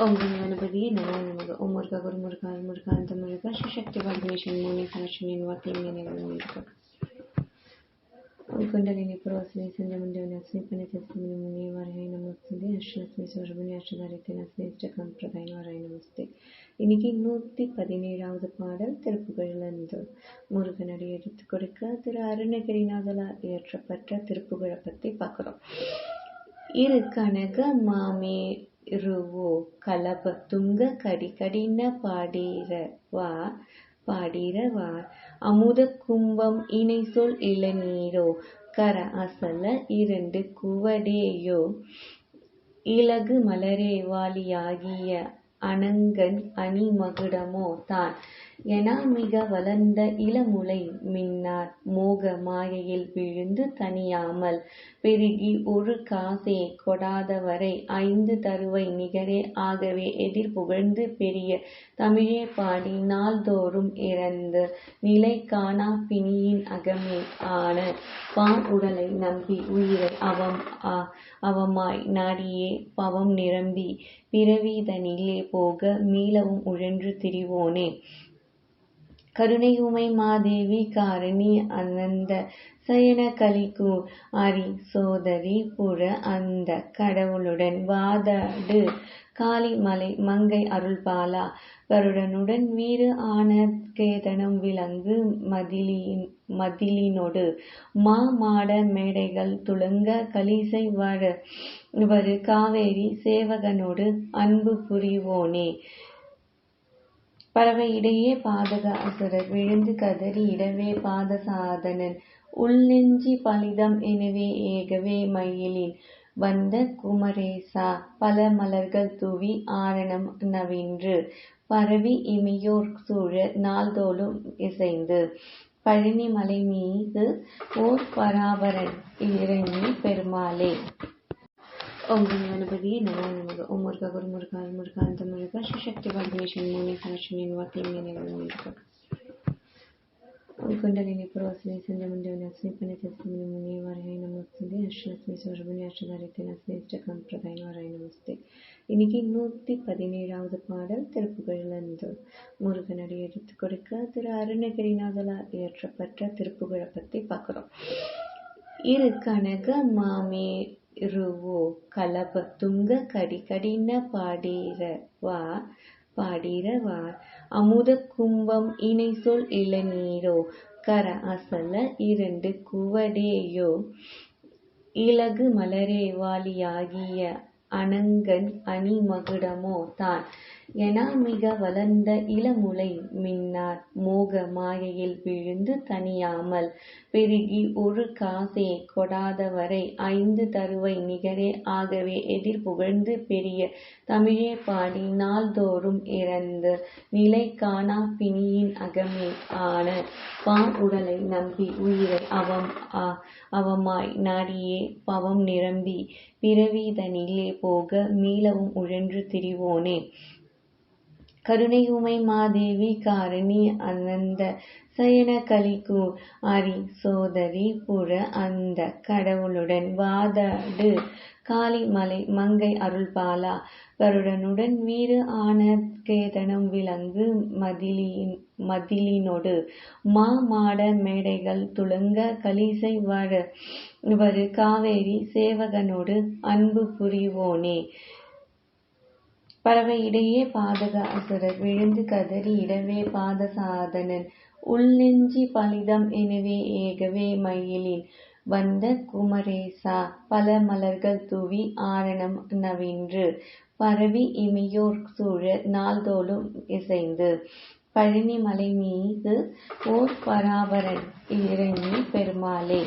ఓం గణపతి నారాయణ ఓం మురుగ గురు మురుగ మురుగ అంత మురుగ శిశక్తి పరమేశ్వర మౌని కలక్ష నేను వాక్యం కుండలిని ఇప్పుడు అసలు సంజముండే అసలు పని చేస్తుంది ముని వారాయణ వస్తుంది అష్టలక్ష్మి சுரபணி அஷ்டதாரித்தின் சிரேஷ்ட சம்பிரதாயம் வாராயண வஸ்து இன்னைக்கு நூற்றி பதினேழாவது பாடல் திருப்புகழ்ந்து முருகனடி எடுத்து கொடுக்க திரு அருணகிரிநாதலா இயற்றப்பட்ட திருப்புகழை பற்றி பார்க்குறோம் இரு கனக மாமே ருவோ கலப துங்க கடி கடின பாடிரவா பாடிரவார் அமுத கும்பம் இணை சொல் இளநீரோ கர அசல இரண்டு குவடேயோ. இலகு மலரே வாலியாகிய அனங்கன் அணி மகுடமோ தான். என மிக வளர்ந்த இளமுலை மின்னார். மோக மாயையில் விழுந்து தனியாமல் பெருகி ஒரு காசே கொடாதவரை ஐந்து தருவை நிகரே ஆகவே எதிர் புகழ்ந்து பெரிய தமிழே பாடி நாள்தோறும் இறந்து நிலை காணா பிணியின் அகமே ஆன பான் உடலை நம்பி உயிரை அவம் அவமாய் நாடியே பவம் நிரம்பி பிறவிதனிலே போக மீளவும் உழன்று திரிவோனே. கருணை உமை மாதேவி காரணி அனந்த சயன கலிக்கு அரி சோதரி புற அந்த கடவுளுடன் வாதாடு. காளிமலை மங்கை அருள்பாலா கருடனுடன் வீறு ஆன கேதனம் விலங்கு மதிலின் மதிலினொடு. மா மாட மேடைகள் துளங்க கலிசை வர வரு. காவேரி சேவகனோடு அன்பு புரிவோனே. பறவை இடையே பாதக விழுந்து கதறி இடவே பாத சாதனன். உள்நெஞ்சி பலிதம் எனவே ஏகவே மயிலின். வந்த குமரேசா பல மலர்கள் தூவி ஆரணம் நவின்று. பரவி இமையோர் சூழ நாள்தோளும் இசைந்து. பழனி மலை மீது ஓர் பராபரன் இறங்கி பெருமாளே. ಓಂ ಗಣ ಗಣಪತಿ ನಮೋ ನಮಃ ಓಂ ಮುರುಘ ಗುರು ಮುರುಘ ಮುರುಘ ಅಂತ ಮುರುಘ ಶಿವಶಕ್ತಿ ವಾಗ್ನೇಶನ್ ಮೂನಿ ಕಲಶಿನಿ ವಾಕ್ಯಂಗನೆಗಳು ಮುರುಘ ಓಂ ಕುಂಡಲಿನಿ ಪುರವಸನಿ ಸಂಜೆ ಮುಂದೆ ಅಸ್ಮಿ ಪನಿತಸ್ಮಿ ಮುನಿ ವರಹೈ ನಮಸ್ತೆ அஷ்டலட்சுமி சுரபணி அஷ்டதாரித்தின் அஸ்மி இஷ்டகம் பிரதாய் வராய் நமஸ்தே இன்னைக்கு நூற்றி பதினேழாவது பாடல் திருப்புகழிலிருந்து முருகனடி எடுத்து கொடுக்க திரு அருணகிரிநாதலா இயற்றப்பட்ட திருப்புகழை பற்றி பார்க்குறோம் இரு கனக மாமே ருவோ கலப துங்க கடி கடின பாடிரவா பாடிரவார் அமுத கும்பம் இணை சொல் இளநீரோ கர அசல இரண்டு குவடேயோ. இலகு மலரே வாலியாகிய அனங்கன் அணி மகுடமோ தான். என மிக வளர்ந்த இளமுலை மின்னார். மோக மாயையில் விழுந்து தனியாமல் பெருகி ஒரு காசே கொடாதவரை ஐந்து தருவை நிகரே ஆகவே எதிர் புகழ்ந்து பெரிய தமிழே பாடி நாள்தோறும் இறந்து நிலை காணா பிணியின் அகமே ஆன பான் உடலை நம்பி உயிரை அவம் அவமாய் நாடியே பவம் நிரம்பி பிறவிதனிலே போக மீளவும் உழன்று திரிவோனே. கருணை உமை மாதேவி காரணி அனந்த சயன கலிக்கு அரி சோதரி புற அந்த கடவுளுடன் வாதாடு. காளிமலை மங்கை அருள்பாலா கருடனுடன் வீறு ஆன கேதனம் விலங்கு மதிலின் மதிலினொடு. மா மாட மேடைகள் துளங்க கலிசை வர வரு. காவேரி சேவகனோடு அன்பு புரிவோனே. பறவை இடையே பாதக அசுரர் விழுந்து கதறி இடவே பாத சாதனன் உள்நெஞ்சி பலிதம் எனவே ஏகவே மயிலின். வந்த குமரேசா பல மலர்கள் தூவி ஆரணம் நவின்று. பரவி இமையோர் சூழ நாள்தோளும் இசைந்து. பழனி மலை மீது ஓர் பராபரன் இறங்கி பெருமாளே.